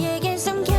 너에겐 숨겨